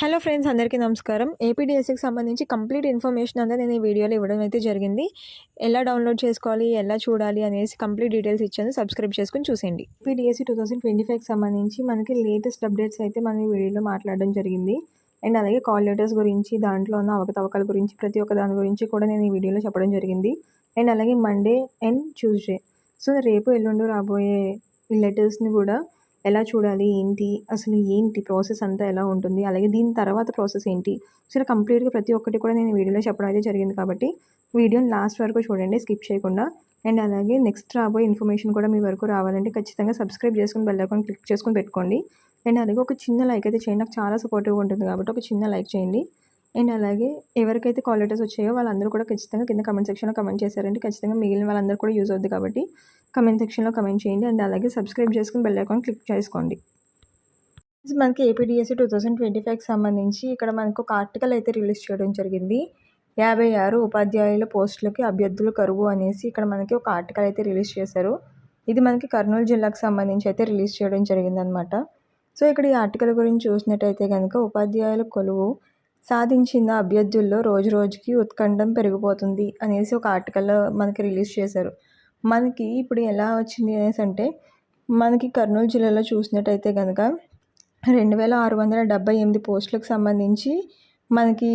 Hello friends అందరికీ నమస్కారం. ఏపీడిఎస్సికి సంబంధించి కంప్లీట్ ఇన్ఫర్మేషన్ అంతా నేను ఈ వీడియోలో ఇవ్వడం అయితే జరిగింది. ఎలా డౌన్లోడ్ చేసుకోవాలి ఎలా చూడాలి అనేసి కంప్లీట్ డీటెయిల్స్ ఇచ్చాను. సబ్స్క్రైబ్ చేసుకుని చూసేయండి. ఏపీడిఎస్సి టూ థౌసండ్ ట్వంటీ ఫైవ్కి సంబంధించి మనకి లేటెస్ట్ అప్డేట్స్ అయితే మనం ఈ వీడియోలో మాట్లాడడం జరిగింది. అండ్ అలాగే కాల్ లెటర్స్ గురించి దాంట్లో ఉన్న అవకతవకల గురించి ప్రతి ఒక్క దాని గురించి కూడా నేను ఈ వీడియోలో చెప్పడం జరిగింది. అండ్ అలాగే మండే అండ్ ట్యూస్డే సో రేపు ఎల్లుండి రాబోయే లెటర్స్ని కూడా ఎలా చూడాలి ఏంటి అసలు ఏంటి ప్రాసెస్ అంతా ఎలా ఉంటుంది అలాగే దీని తర్వాత ప్రాసెస్ ఏంటి. అసలు కంప్లీట్గా ప్రతి ఒక్కటి కూడా నేను వీడియోలో చెప్పడం అయితే జరిగింది కాబట్టి వీడియోని లాస్ట్ వరకు చూడండి స్కిప్ చేయకుండా. అండ్ అలాగే నెక్స్ట్ రాబోయే ఇన్ఫర్మేషన్ కూడా మీ వరకు రావాలంటే ఖచ్చితంగా సబ్స్క్రైబ్ చేసుకుని బెల్ ఐకాన్ క్లిక్ చేసుకుని పెట్టుకోండి. అండ్ అలాగే ఒక చిన్న లైక్ అయితే చేయండి నాకు చాలా సపోర్టివ్గా ఉంటుంది కాబట్టి ఒక చిన్న లైక్ చేయండి. అండ్ అలాగే ఎవరికైతే కాల్ లెటర్స్ వచ్చాయో వాళ్ళందరూ కూడా ఖచ్చితంగా కింద కమెంట్ సెక్షన్లో కమెంట్ చేశారంటే ఖచ్చితంగా మిగిలిన వాళ్ళందరూ కూడా యూజ్ అవుతుంది కాబట్టి కమెంట్ సెక్షన్లో కమెంట్ చేయండి. అండ్ అలాగే సబ్స్క్రైబ్ చేసుకుని బెల్ ఐకాన్ క్లిక్ చేసుకోండి. మనకి ఏపీడిఎస్సి టూ థౌసండ్ ట్వంటీ ఫైవ్కి సంబంధించి ఇక్కడ మనకు ఒక ఆర్టికల్ అయితే రిలీజ్ చేయడం జరిగింది. యాభై ఆరు ఉపాధ్యాయుల పోస్టులకి అభ్యర్థులు కరువు అనేసి ఇక్కడ మనకి ఒక ఆర్టికల్ అయితే రిలీజ్ చేశారు. ఇది మనకి కర్నూలు జిల్లాకు సంబంధించి అయితే రిలీజ్ చేయడం జరిగిందనమాట సో ఇక్కడ ఈ ఆర్టికల్ గురించి చూసినట్టయితే కనుక ఉపాధ్యాయుల కొలువు సాధించిన అభ్యర్థుల్లో రోజు రోజుకి ఉత్కంఠం పెరిగిపోతుంది అనేసి ఒక ఆర్టికల్ మనకి రిలీజ్ చేశారు. మనకి ఇప్పుడు ఎలా వచ్చింది అనేసి అంటే మనకి కర్నూలు జిల్లాలో చూసినట్టయితే కనుక రెండు వేల ఆరు వందల డెబ్బై ఎనిమిది పోస్టులకు సంబంధించి మనకి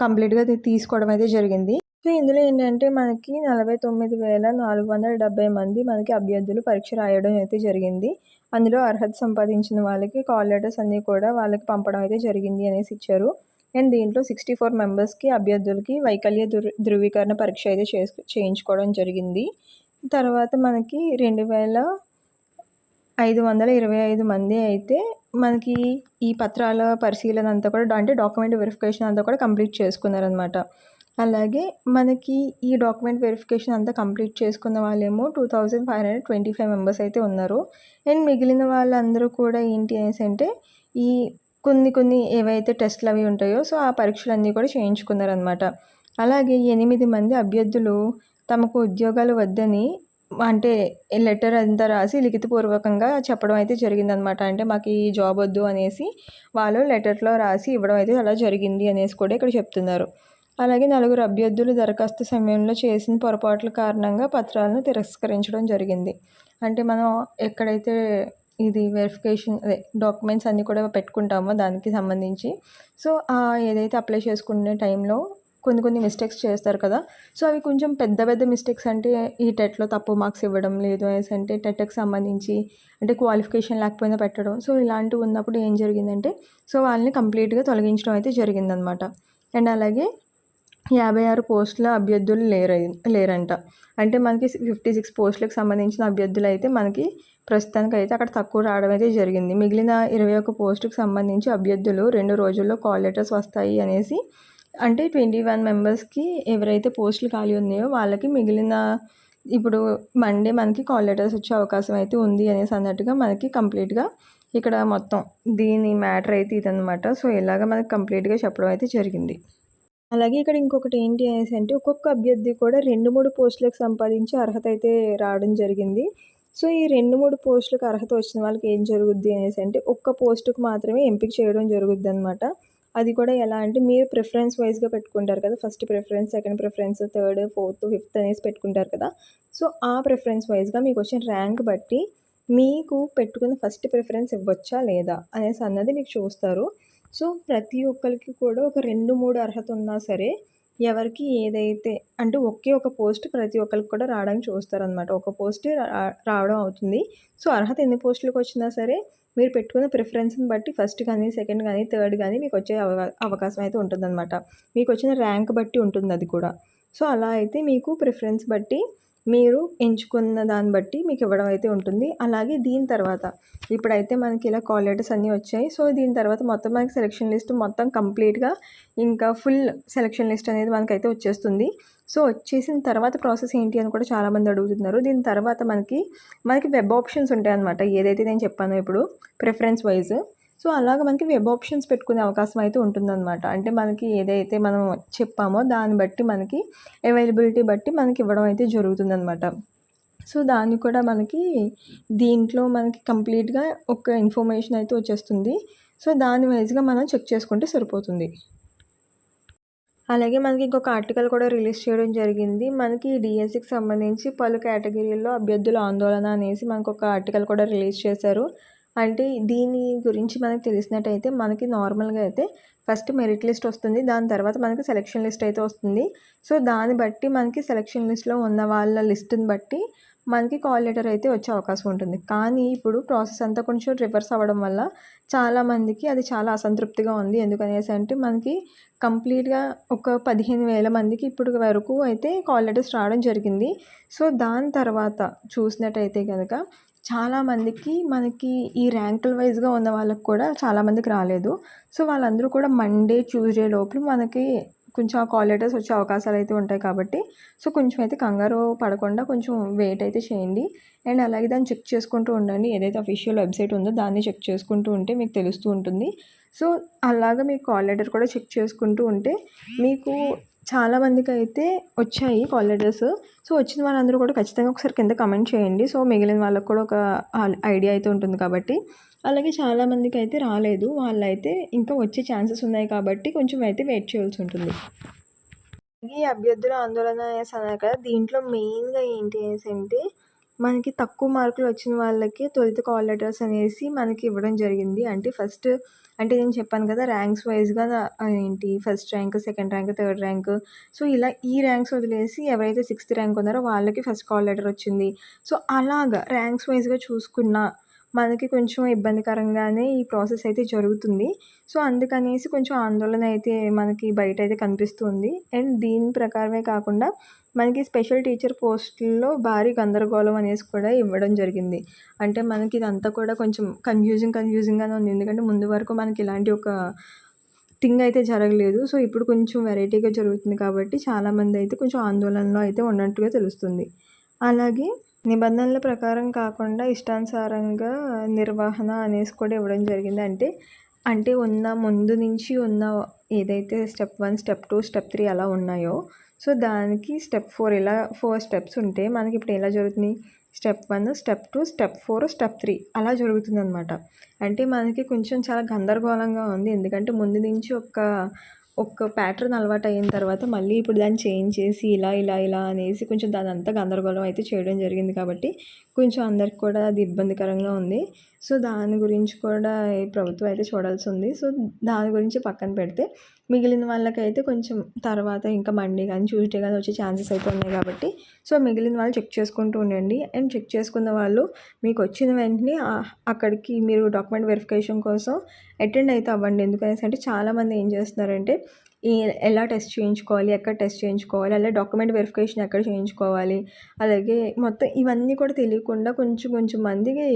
కంప్లీట్గా తీసుకోవడం అయితే జరిగింది. సో ఇందులో ఏంటంటే మనకి నలభై తొమ్మిది వేల నాలుగు వందల డెబ్బై మంది మనకి అభ్యర్థులు పరీక్ష రాయడం అయితే జరిగింది. అందులో అర్హత సంపాదించిన వాళ్ళకి కాల్ లెటర్స్ అన్నీ కూడా వాళ్ళకి పంపడం అయితే జరిగింది అనేసి ఇచ్చారు. అండ్ దీంట్లో సిక్స్టీ ఫోర్ మెంబర్స్కి అభ్యర్థులకి వైకల్య ధృవీకరణ పరీక్ష అయితే చేయించుకోవడం జరిగింది. తర్వాత మనకి రెండు వేల ఐదు వందల ఇరవై ఐదు మంది అయితే మనకి ఈ పత్రాల పరిశీలన అంతా కూడా అంటే డాక్యుమెంట్ వెరిఫికేషన్ అంతా కూడా కంప్లీట్ చేసుకున్నారనమాట అలాగే మనకి ఈ డాక్యుమెంట్ వెరిఫికేషన్ అంతా కంప్లీట్ చేసుకున్న వాళ్ళేమో two thousand five hundred twenty five members అయితే ఉన్నారు. అండ్ మిగిలిన వాళ్ళందరూ కూడా ఏంటి అనేసి అంటే ఈ కొన్ని కొన్ని ఏవైతే టెస్ట్లు అవి ఉంటాయో సో ఆ పరీక్షలన్నీ కూడా చేయించుకున్నారనమాట అలాగే ఎనిమిది మంది అభ్యర్థులు తమకు ఉద్యోగాలు వద్దని అంటే లెటర్ అంతా రాసి లిఖితపూర్వకంగా చెప్పడం అయితే జరిగిందనమాట అంటే మాకు ఈ జాబ్ వద్దు అనేసి వాళ్ళు లెటర్లో రాసి ఇవ్వడం అయితే అలా జరిగింది అనేసి కూడా ఇక్కడ చెప్తున్నారు. అలాగే నలుగురు అభ్యర్థులు దరఖాస్తు సమయంలో చేసిన పొరపాట్ల కారణంగా పత్రాలను తిరస్కరించడం జరిగింది. అంటే మనం ఎక్కడైతే ఇది వెరిఫికేషన్ అదే డాక్యుమెంట్స్ అన్నీ కూడా పెట్టుకుంటామో దానికి సంబంధించి. సో ఏదైతే అప్లై చేసుకునే టైంలో కొన్ని కొన్ని మిస్టేక్స్ చేస్తారు కదా. సో అవి కొంచెం పెద్ద పెద్ద మిస్టేక్స్ అంటే ఈ టెట్లో తప్పు మార్క్స్ ఇవ్వడం లేదు అనేసి అంటే టెట్కి సంబంధించి అంటే క్వాలిఫికేషన్ లేకపోయినా పెట్టడం. సో ఇలాంటివి ఉన్నప్పుడు ఏం జరిగిందంటే సో వాళ్ళని కంప్లీట్గా తొలగించడం అయితే జరిగిందనమాట. అండ్ అలాగే యాభై ఆరు పోస్టుల అభ్యర్థులు లేరు లేరంట. అంటే మనకి ఫిఫ్టీ సిక్స్ పోస్టులకు సంబంధించిన అభ్యర్థులు అయితే మనకి ప్రస్తుతానికి అయితే అక్కడ తక్కువ రావడం అయితే జరిగింది. మిగిలిన ఇరవై ఒక్క పోస్టుకు సంబంధించి అభ్యర్థులు రెండు రోజుల్లో కాల్ లెటర్స్ వస్తాయి అనేసి అంటే ట్వంటీ వన్ మెంబర్స్కి ఎవరైతే పోస్టులు ఖాళీ ఉన్నాయో వాళ్ళకి మిగిలిన ఇప్పుడు మండే మనకి కాల్ లెటర్స్ వచ్చే అవకాశం అయితే ఉంది అనేసి అన్నట్టుగా మనకి కంప్లీట్గా ఇక్కడ మొత్తం దీని మ్యాటర్ అయితే ఇదనమాట సో ఇలాగ మనకి కంప్లీట్గా చెప్పడం అయితే జరిగింది. అలాగే ఇక్కడ ఇంకొకటి ఏంటి అనేసి అంటే ఒక్కొక్క అభ్యర్థి కూడా రెండు మూడు పోస్టులకు సంపాదించి అర్హత అయితే రావడం జరిగింది. సో ఈ రెండు మూడు పోస్టులకు అర్హత వచ్చిన వాళ్ళకి ఏం జరుగుద్ది అనేసి అంటే ఒక్క పోస్టుకు మాత్రమే ఎంపిక చేయడం జరుగుద్ది అనమాట అది కూడా ఎలా అంటే మీరు ప్రిఫరెన్స్ వైజ్గా పెట్టుకుంటారు కదా first preference second preference third fourth fifth అనేసి పెట్టుకుంటారు కదా. సో ఆ ప్రిఫరెన్స్ వైజ్గా మీకు వచ్చిన ర్యాంక్ బట్టి మీకు పెట్టుకున్న ఫస్ట్ ప్రిఫరెన్స్ ఇవ్వచ్చా లేదా అనేసి అన్నది మీకు చూస్తారు. సో ప్రతి ఒక్కరికి కూడా ఒక రెండు మూడు అర్హత ఉన్నా సరే ఎవరికి ఏదైతే అంటే ఒకే ఒక పోస్ట్ ప్రతి ఒక్కరికి కూడా రావడానికి చూస్తారనమాట ఒక పోస్ట్ రావడం అవుతుంది. సో అర్హత ఎన్ని పోస్టులకు వచ్చినా సరే మీరు పెట్టుకున్న ప్రిఫరెన్స్ని బట్టి ఫస్ట్ కానీ సెకండ్ కానీ థర్డ్ కానీ మీకు వచ్చే అవకాశం అయితే ఉంటుందన్నమాట. మీకు వచ్చిన ర్యాంక్ బట్టి ఉంటుంది అది కూడా. సో అలా అయితే మీకు ప్రిఫరెన్స్ బట్టి మీరు ఎంచుకున్న దాన్ని బట్టి మీకు ఇవ్వడం అయితే ఉంటుంది. అలాగే దీని తర్వాత ఇప్పుడైతే మనకి ఇలా కాల్ లెటర్స్ అన్నీ వచ్చాయి. సో దీని తర్వాత మొత్తం మనకి సెలక్షన్ లిస్ట్ మొత్తం కంప్లీట్గా ఇంకా ఫుల్ సెలెక్షన్ లిస్ట్ అనేది మనకైతే వచ్చేస్తుంది. సో వచ్చేసిన తర్వాత ప్రాసెస్ ఏంటి అని కూడా చాలామంది అడుగుతున్నారు. దీని తర్వాత మనకి మనకి వెబ్ ఆప్షన్స్ ఉంటాయి అనమాట ఏదైతే నేను చెప్పానో ఇప్పుడు ప్రిఫరెన్స్ వైజ్. సో అలాగ మనకి వెబ్ ఆప్షన్స్ పెట్టుకునే అవకాశం అయితే ఉంటుందన్నమాట. అంటే మనకి ఏదైతే మనం చెప్పామో దాన్ని బట్టి మనకి అవైలబిలిటీ బట్టి మనకి ఇవ్వడం అయితే జరుగుతుందన్నమాట. సో దాన్ని కూడా మనకి దీంట్లో మనకి కంప్లీట్గా ఒక ఇన్ఫర్మేషన్ అయితే వచ్చేస్తుంది. సో దాని వైజ్గా మనం చెక్ చేసుకుంటే సరిపోతుంది. అలాగే మనకి ఇంకొక ఆర్టికల్ కూడా రిలీజ్ చేయడం జరిగింది. మనకి డిఎస్సికి సంబంధించి పలు కేటగిరీల్లో అభ్యర్థుల ఆందోళన అనేసి మనకు ఒక ఆర్టికల్ కూడా రిలీజ్ చేశారు. అంటే దీని గురించి మనకు తెలిసినట్టయితే మనకి నార్మల్గా అయితే ఫస్ట్ మెరిట్ లిస్ట్ వస్తుంది. దాని తర్వాత మనకి సెలక్షన్ లిస్ట్ అయితే వస్తుంది. సో దాన్ని బట్టి మనకి సెలక్షన్ లిస్ట్లో ఉన్న వాళ్ళ లిస్ట్ని బట్టి మనకి కాల్ లెటర్ అయితే వచ్చే అవకాశం ఉంటుంది. కానీ ఇప్పుడు ప్రాసెస్ అంతా కొంచెం రివర్స్ అవ్వడం వల్ల చాలామందికి అది చాలా అసంతృప్తిగా ఉంది. ఎందుకనేసి అంటే మనకి కంప్లీట్గా ఒక పదిహేను వేల మందికి ఇప్పుడు వరకు అయితే కాల్ లెటర్స్ రావడం జరిగింది. సో దాని తర్వాత చూసినట్టయితే కనుక చాలామందికి మనకి ఈ ర్యాంకుల వైజ్గా ఉన్న వాళ్ళకి కూడా చాలామందికి రాలేదు. సో వాళ్ళందరూ కూడా మండే ట్యూస్డే లోపల మనకి కొంచెం ఆ కాల్ లెటర్స్ వచ్చే అవకాశాలు అయితే ఉంటాయి కాబట్టి. సో కొంచెం అయితే కంగారు పడకుండా కొంచెం వెయిట్ అయితే చేయండి. అండ్ అలాగే దాన్ని చెక్ చేసుకుంటూ ఉండండి. ఏదైతే అఫీషియల్ వెబ్సైట్ ఉందో దాన్ని చెక్ చేసుకుంటూ ఉంటే మీకు తెలుస్తూ ఉంటుంది. సో అలాగా మీ కాల్ లెటర్ కూడా చెక్ చేసుకుంటూ ఉంటే మీకు చాలామందికి అయితే వచ్చాయి కాల్ లెటర్స్. సో వచ్చిన వాళ్ళందరూ కూడా ఖచ్చితంగా ఒకసారి కింద కమెంట్ చేయండి. సో మిగిలిన వాళ్ళకి కూడా ఒక ఐడియా అయితే ఉంటుంది కాబట్టి. అలాగే చాలామందికి అయితే రాలేదు. వాళ్ళైతే ఇంకా వచ్చే ఛాన్సెస్ ఉన్నాయి కాబట్టి కొంచెం అయితే వెయిట్ చేయాల్సి ఉంటుంది. ఈ అభ్యర్థుల ఆందోళన అనేసి కదా దీంట్లో మెయిన్గా ఏంటి అనేసి అంటే మనకి తక్కువ మార్కులు వచ్చిన వాళ్ళకి తొలుత కాల్ లెటర్స్ అనేసి మనకి ఇవ్వడం జరిగింది. అంటే ఫస్ట్ అంటే నేను చెప్పాను కదా ర్యాంక్స్ వైజ్గా ఏంటి first rank second rank third rank. So ఇలా ఈ ర్యాంక్స్ వదిలేసి ఎవరైతే సిక్స్త్ ర్యాంక్ ఉన్నారో వాళ్ళకి ఫస్ట్ కాల్ లెటర్ వచ్చింది. సో అలాగా ర్యాంక్స్ వైజ్గా చూసుకున్న మనకి కొంచెం ఇబ్బందికరంగానే ఈ ప్రాసెస్ అయితే జరుగుతుంది. సో అందుకనేసి కొంచెం ఆందోళన అయితే మనకి బయట అయితే కనిపిస్తుంది. అండ్ దీని ప్రకారమే కాకుండా మనకి స్పెషల్ టీచర్ పోస్టుల్లో భారీ గందరగోళం అనేసి కూడా ఇవ్వడం జరిగింది. అంటే మనకి ఇదంతా కూడా కొంచెం కన్ఫ్యూజింగ్ కన్ఫ్యూజింగ్గానే ఉంది. ఎందుకంటే ముందు వరకు మనకి ఇలాంటి ఒక థింగ్ అయితే జరగలేదు. సో ఇప్పుడు కొంచెం వెరైటీగా జరుగుతుంది కాబట్టి చాలామంది అయితే కొంచెం ఆందోళనలో అయితే ఉన్నట్టుగా తెలుస్తుంది. అలాగే నిబంధనల ప్రకారం కాకుండా ఇష్టానుసారంగా నిర్వహణ అనేసి కూడా ఇవ్వడం జరిగింది. అంటే అంటే ఉన్న ముందు నుంచి ఉన్న ఏదైతే step one step two step three అలా ఉన్నాయో సో దానికి స్టెప్ ఫోర్ ఇలా ఫోర్ స్టెప్స్ ఉంటే మనకి ఇప్పుడు ఎలా జరుగుతుంది? Step one step two step four step three అలా జరుగుతుంది అనమాట అంటే మనకి కొంచెం చాలా గందరగోళంగా ఉంది. ఎందుకంటే ముందు నుంచి ఒక ఒక ప్యాటర్న్ అలవాటు అయిన తర్వాత మళ్ళీ ఇప్పుడు దాన్ని చేంజ్ చేసి ఇలా ఇలా ఇలా అనేసి కొంచెం దాని అంతా గందరగోళం అయితే చేయడం జరిగింది కాబట్టి కొంచెం అందరికి కూడా అది ఇబ్బందికరంగా ఉంది. సో దాని గురించి కూడా ఈ ప్రభుత్వం అయితే చూడాల్సి ఉంది. సో దాని గురించి పక్కన పెడితే మిగిలిన వాళ్ళకైతే కొంచెం తర్వాత ఇంకా మండే కానీ ట్యూస్డే కానీ వచ్చే ఛాన్సెస్ అయితే ఉన్నాయి కాబట్టి సో మిగిలిన వాళ్ళు చెక్ చేసుకుంటూ ఉండండి. అండ్ చెక్ చేసుకున్న వాళ్ళు మీకు వచ్చిన వెంటనే అక్కడికి మీరు డాక్యుమెంట్ వెరిఫికేషన్ కోసం అటెండ్ అయితే అవ్వండి. ఎందుకనేసి అంటే చాలామంది ఏం చేస్తున్నారంటే ఎలా టెస్ట్ చేయించుకోవాలి ఎక్కడ టెస్ట్ చేయించుకోవాలి అలాగే డాక్యుమెంట్ వెరిఫికేషన్ ఎక్కడ చేయించుకోవాలి అలాగే మొత్తం ఇవన్నీ కూడా తెలియకుండా కొంచెం కొంచెం మందికి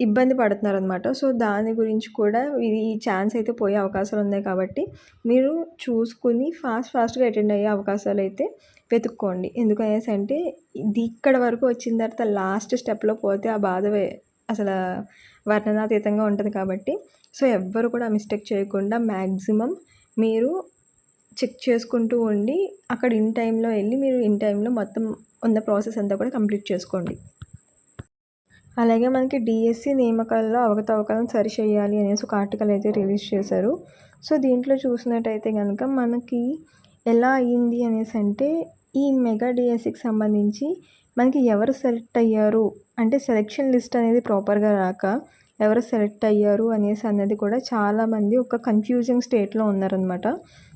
ఇబ్బంది పడుతున్నారు అనమాట సో దాని గురించి కూడా ఇది ఈ ఛాన్స్ అయితే పోయే అవకాశాలు ఉన్నాయి కాబట్టి మీరు చూసుకుని ఫాస్ట్ ఫాస్ట్గా అటెండ్ అయ్యే అవకాశాలు అయితే వెతుక్కోండి. ఎందుకనేసి అంటే ఇది ఇక్కడ వరకు వచ్చిన తర్వాత లాస్ట్ స్టెప్లో పోతే ఆ బాధ అసలు వర్ణనాతీతంగా ఉంటుంది కాబట్టి. సో ఎవ్వరు కూడా మిస్టేక్ చేయకుండా మ్యాక్సిమం మీరు చెక్ చేసుకుంటూ ఉండి అక్కడ ఇన్ టైంలో వెళ్ళి మీరు ఇన్ టైంలో మొత్తం ఉన్న ప్రాసెస్ అంతా కూడా కంప్లీట్ చేసుకోండి. అలాగే మనకి డిఎస్సి నియామకాల్లో అవకతవకలను సరిచేయాలి అనేసి ఒక ఆర్టికల్ అయితే రిలీజ్ చేశారు. సో దీంట్లో చూసినట్టయితే కనుక మనకి ఎలా అయ్యింది అనేసి అంటే ఈ మెగా డిఎస్సికి సంబంధించి మనకి ఎవరు సెలెక్ట్ అయ్యారు? అంటే సెలెక్షన్ లిస్ట్ అనేది ప్రాపర్గా రాక ఎవరు సెలెక్ట్ అయ్యారు అనేసి అన్నది కూడా చాలామంది ఒక కన్ఫ్యూజింగ్ స్టేట్లో ఉన్నారనమాట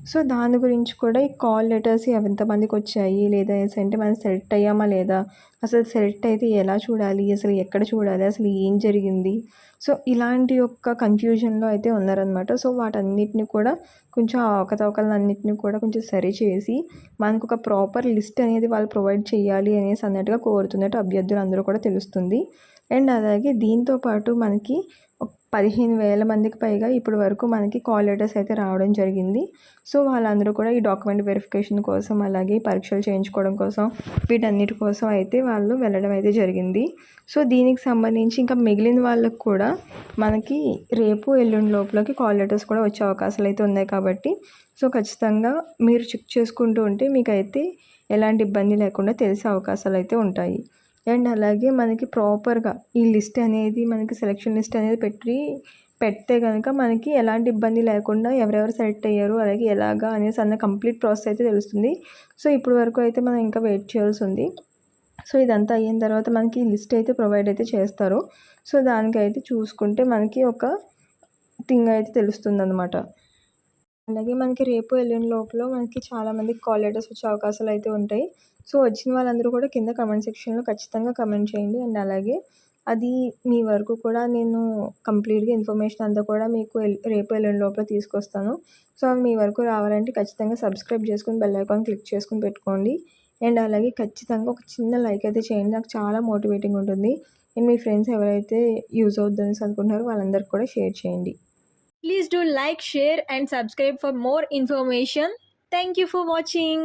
సో దాని గురించి కూడా ఈ కాల్ లెటర్స్ ఎంతమందికి వచ్చాయి? లేదా అంటే మనం సెలెక్ట్ అయ్యామా లేదా? అసలు సెలెక్ట్ అయితే ఎలా చూడాలి? అసలు ఎక్కడ చూడాలి? అసలు ఏం జరిగింది? సో ఇలాంటి యొక్క కన్ఫ్యూజన్లో అయితే ఉన్నారనమాట సో వాటన్నిటిని కూడా కొంచెం అవకతవకలన్నింటినీ కూడా కొంచెం సరి చేసి మనకు ఒక ప్రాపర్ లిస్ట్ అనేది వాళ్ళు ప్రొవైడ్ చేయాలి అనేసి అన్నట్టుగా కోరుతున్నట్టు అభ్యర్థులు అందరూ కూడా తెలుస్తుంది. అండ్ అలాగే దీంతో పాటు మనకి పదిహేను వేల మందికి పైగా ఇప్పటి వరకు మనకి కాల్ లెటర్స్ అయితే రావడం జరిగింది. సో వాళ్ళందరూ కూడా ఈ డాక్యుమెంట్ వెరిఫికేషన్ కోసం అలాగే పరీక్షలు చేయించుకోవడం కోసం వీటన్నిటి కోసం అయితే వాళ్ళు వెళ్ళడం అయితే జరిగింది. సో దీనికి సంబంధించి ఇంకా మిగిలిన వాళ్ళకు కూడా మనకి రేపు ఎల్లుండి లోపలకి కాల్ లెటర్స్ కూడా వచ్చే అవకాశాలు అయితే ఉన్నాయి కాబట్టి సో ఖచ్చితంగా మీరు చెక్ చేసుకుంటూ ఉంటే మీకైతే ఎలాంటి ఇబ్బంది లేకుండా తెలిసే అవకాశాలు అయితే ఉంటాయి. అండ్ అలాగే మనకి ప్రాపర్గా ఈ లిస్ట్ అనేది మనకి సెలెక్షన్ లిస్ట్ అనేది పెట్టి పెడితే కనుక మనకి ఎలాంటి ఇబ్బంది లేకుండా ఎవరెవరు సెలెక్ట్ అయ్యారు అలాగే ఎలాగా అనేసి అన్న కంప్లీట్ ప్రాసెస్ అయితే తెలుస్తుంది. సో ఇప్పుడు వరకు అయితే మనం ఇంకా వెయిట్ చేయాల్సి ఉంది. సో ఇదంతా అయిన తర్వాత మనకి లిస్ట్ అయితే ప్రొవైడ్ అయితే చేస్తారు. సో దానికైతే చూసుకుంటే మనకి ఒక థింగ్ అయితే తెలుస్తుంది అనమాట అలాగే మనకి రేపు ఎల్లుండి లోపల మనకి చాలామంది కాల్ లెటర్స్ వచ్చే అవకాశాలు అయితే ఉంటాయి. సో వచ్చిన వాళ్ళందరూ కూడా కింద కమెంట్ సెక్షన్లో ఖచ్చితంగా కమెంట్ చేయండి. అండ్ అలాగే అది మీ వరకు కూడా నేను కంప్లీట్గా ఇన్ఫర్మేషన్ అంతా కూడా మీకు రేపు ఎల్లుండి లోపల తీసుకొస్తాను. సో మీ వరకు రావాలంటే ఖచ్చితంగా సబ్స్క్రైబ్ చేసుకుని బెల్ ఐకాన్ క్లిక్ చేసుకుని పెట్టుకోండి. అండ్ అలాగే ఖచ్చితంగా ఒక చిన్న లైక్ అయితే చేయండి. నాకు చాలా మోటివేటింగ్ ఉంటుంది. అండ్ మీ ఫ్రెండ్స్ ఎవరైతే యూజ్ అవుతుందని అనుకుంటున్నారో వాళ్ళందరికీ కూడా షేర్ చేయండి. Please do like, share, and subscribe for more information. Thank you for watching.